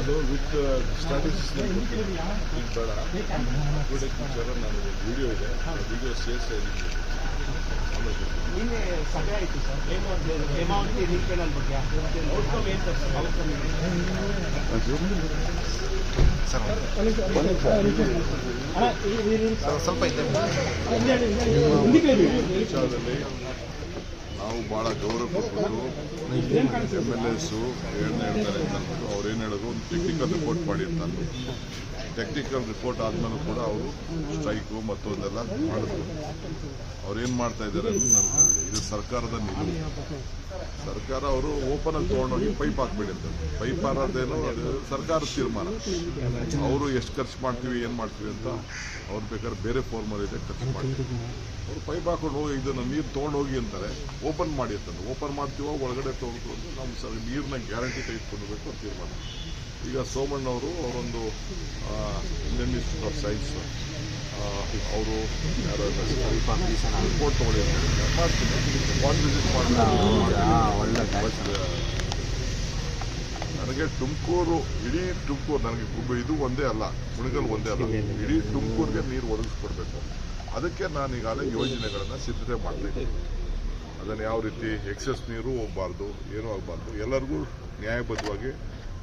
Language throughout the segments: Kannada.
ಅದು ವಿತ್ ಸ್ಟಾಟಿಸ್ಟಿಕ್ಸ್ ಈಗ ಬೇಡ. ನಾನು ವಿಡಿಯೋ ಇದೆ. ವಿಡಿಯೋ ಸೇರಿಸಿ. ನಿನ್ನೆ ಸಭೆ ಆಯಿತು ಸರ್. ಹೇಮಾವತಿ ನೀರ್ಕೆನಲ್ ಬಗ್ಗೆ. ಔಟ್ಕಮ್ ಏನು ಸರ್? ಔಟ್ಕಮ್ ವಿಚಾರದಲ್ಲಿ ನಾವು ಬಹಳ ಗೌರವ ಕೊಟ್ಬಿಟ್ಟು ಎಂ ಎಲ್ ಎಸ್ ಏನು ಹೇಳ್ತಾರೆ ಅಂತ ಅವ್ರು ಏನು ಹೇಳೋದು ಒಂದು ಟೆಕ್ನಿಕಲ್ ರಿಪೋರ್ಟ್ ಮಾಡಿ ಅಂತ ಟೆಕ್ನಿಕಲ್ ರಿಪೋರ್ಟ್ ಆದ್ಮೇಲೂ ಕೂಡ ಅವರು ಸ್ಟ್ರೈಕು ಮತ್ತೊಂದೆಲ್ಲ ಮಾಡಿದ್ರು. ಅವ್ರು ಏನು ಮಾಡ್ತಾ ಇದ್ದಾರೆ ಇದು ಸರ್ಕಾರದ ನಿಲುವು ಸರ್ಕಾರ ಅವರು ಓಪನ್ ಆಗಿ ತೊಗೊಂಡೋಗಿ ಪೈಪ್ ಹಾಕ್ಬೇಡಿ ಅಂತ ಪೈಪ್ ಹಾಕೋದೇನು ಅದು ಸರ್ಕಾರದ ತೀರ್ಮಾನ. ಅವರು ಎಷ್ಟು ಖರ್ಚು ಮಾಡ್ತೀವಿ, ಏನು ಮಾಡ್ತೀವಿ ಅಂತ ಅವ್ರು ಬೇಕಾದ್ರೆ ಬೇರೆ ಫಾರ್ಮಲ್ ಇದೆ ಖರ್ಚು ಮಾಡ್ತೀವಿ ಅವ್ರು ಪೈಪ್ ಹಾಕೊಂಡು ಹೋಗಿ ಇದನ್ನು ನೀರು ತೊಗೊಂಡು ಹೋಗಿ ಅಂತಾರೆ. ಓಪನ್ ಮಾಡಿ ಅಂತಂದು ಓಪನ್ ಮಾಡ್ತೀವೋ, ಒಳಗಡೆ ತೊಗೊಂಡು ನಮ್ಮ ಸರ್ ನೀರನ್ನ ಗ್ಯಾರಂಟಿ ತೆಗೆದುಕೊಳ್ಬೇಕು ಅಂತ ತೀರ್ಮಾನ. ಈಗ ಸೋಮಣ್ಣವರು ಅವರೊಂದು ಇಂಡಿಯನ್ ಆಫ್ ಸೈನ್ಸ್ ಅವರು ರಿಪೋರ್ಟ್. ಮಾಡ್ತೀನಿ ವಾಟ್ ವಿಸಿಟ್ ನನಗೆ ತುಮಕೂರು ಇಡೀ ತುಮಕೂರು ನನಗೆ ಇದು ಒಂದೇ ಅಲ್ಲ ಮುಳುಗಲ್ ಒಂದೇ ಅಲ್ಲ. ಇಡೀ ತುಮಕೂರಿಗೆ ನೀರು ಒದಗಿಸ್ಕೊಡ್ಬೇಕು. ಅದಕ್ಕೆ ನಾನು ಈಗಾಗಲೇ ಯೋಜನೆಗಳನ್ನು ಸಿದ್ಧತೆ ಮಾಡ್ತೀನಿ ಅದನ್ನು ಯಾವ ರೀತಿ ಎಕ್ಸೆಸ್ ನೀರು ಹೋಗಬಾರ್ದು ಏನೂ ಆಗಬಾರ್ದು ಎಲ್ಲರಿಗೂ ನ್ಯಾಯಬದ್ಧವಾಗಿ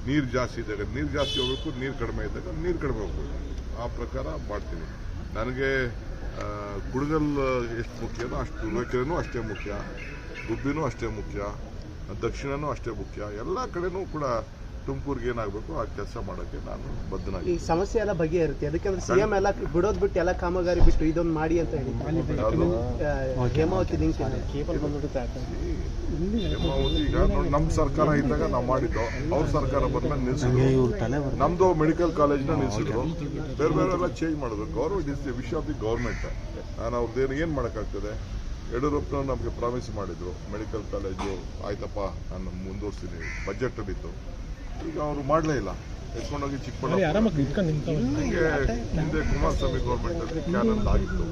ನೀರು ಜಾಸ್ತಿ ಇದ್ದಾಗ ನೀರು ಜಾಸ್ತಿ ಹೋಗ್ಬೇಕು, ನೀರು ಕಡಿಮೆ ಇದ್ದಾಗ ನೀರು ಕಡಿಮೆ ಹೋಗ್ಬೇಕು. ಆ ಪ್ರಕಾರ ಮಾಡ್ತೀನಿ. ನನಗೆ ಕುಡುಗಲ್ ಎಷ್ಟು ಮುಖ್ಯನೋ ಅಷ್ಟು ಉಲ್ಲೇಖನೂ ಅಷ್ಟೇ ಮುಖ್ಯ, ಗುಬ್ಬಿನೂ ಅಷ್ಟೇ ಮುಖ್ಯ, ದಕ್ಷಿಣನೂ ಅಷ್ಟೇ ಮುಖ್ಯ, ಎಲ್ಲ ಕಡೆನೂ ಕೂಡ ತುಮಕೂರಿಗೆ ಏನಾಗಬೇಕು ಆ ಕೆಲಸ ಮಾಡೋಕ್ಕೆ ನಾನು ಈ ಬದ್ಧನಾಗಿ ಸಮಸ್ಯೆ ಎಲ್ಲ ಅದಕ್ಕೆ ಸಿಎಂ ಎಲ್ಲ ಬಿಡೋದು ಬಿಟ್ಟು ಎಲ್ಲ ಕಾಮಗಾರಿ ಬಿಟ್ಟು ಇದೊಂದು ಮಾಡಿ ಅಂತ ಹೇಳಿ. ಯಾವುದು ಆ, ಹೇಮಾವತಿ ಲಿಂಕ್ ಕೇಬಲ್ ಹೇಮಾವತಿ ಈಗ ನಮ್ಮ ಸರ್ಕಾರ ಇದ್ದಾಗ ನಾವು ಮಾಡಿದ್ದು. ಅವ್ರ ಸರ್ಕಾರ ಬಂದ್ಮೇಲೆ ನಿಲ್ಸಿದ್ರು. ನಮ್ದು ಮೆಡಿಕಲ್ ಕಾಲೇಜ್ನ ನಿಲ್ಸಿದ್ರು. ಬೇರೆ ಬೇರೆ ಎಲ್ಲ ಚೇಂಜ್ ಮಾಡಿದ್ರು. Government is the wish of the government. ನಾನು ಅವ್ರದ್ದೇನು ಏನು ಮಾಡೋಕ್ಕಾಗ್ತದೆ? ಯಡಿಯೂರಪ್ಪನವ್ರು ನಮಗೆ ಪ್ರಾಮಿಸ್ ಮಾಡಿದ್ರು. ಮೆಡಿಕಲ್ ಕಾಲೇಜು ಆಯ್ತಪ್ಪ ನಾನು ಮುಂದುವರ್ಸ್ತೀನಿ ಬಜೆಟಲ್ಲಿತ್ತು ಈಗ ಅವರು ಮಾಡಲೇ ಇಲ್ಲ. ಎತ್ಕೊಂಡೋಗಿ ಚಿಕ್ಕಬಳ್ಳಾಪುರ ಹೀಗೆ ಹಿಂದೆ ಕುಮಾರಸ್ವಾಮಿ ಗೌರ್ಮೆಂಟ್ ಅಲ್ಲಿ ಕ್ಯಾನಲ್ ಆಗಿತ್ತು.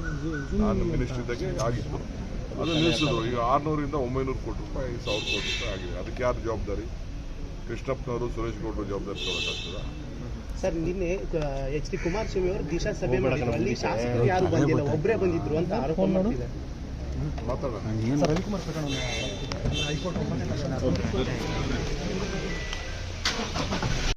ನಾನು ಮಿನಿಸ್ಟರ್ ಇದ್ದಾಗ ಆಗಿತ್ತು. ಅದು ನಿಲ್ಲಿಸಿದ್ರು ಈಗ ಆರ್ನೂರಿಂದ ಒಂಬೈನೂರು ಕೋಟಿ ರೂಪಾಯಿ ಸಾವಿರ ಕೋಟಿ ರೂಪಾಯಿ ಆಗಿದೆ. ಅದಕ್ಕೆ ಯಾರು ಜವಾಬ್ದಾರಿ? ಕೃಷ್ಣಪ್ಪನವರು ಸುರೇಶ್ ಗೌಡರು ಜವಾಬ್ದಾರಿ ತಗೊಳಕ್ಕಾಗ್ತದ? ಸರ್ ನಿನ್ನೆ ಎಚ್ ಡಿ ಕುಮಾರಸ್ವಾಮಿ ಅವರು ದಿಶಾ ಸಭೆ ಮಾಡಿದ್ರು. ಅಲ್ಲಿ ಶಾಸಕರು ಯಾರು ಬಂದಿಲ್ಲ ಒಬ್ಬರೇ ಬಂದಿದ್ರು ಅಂತ ಆರೋಪ ಮಾಡ್ತಿದ್ದಾರೆ. ಮಾತಾಡೋಣ.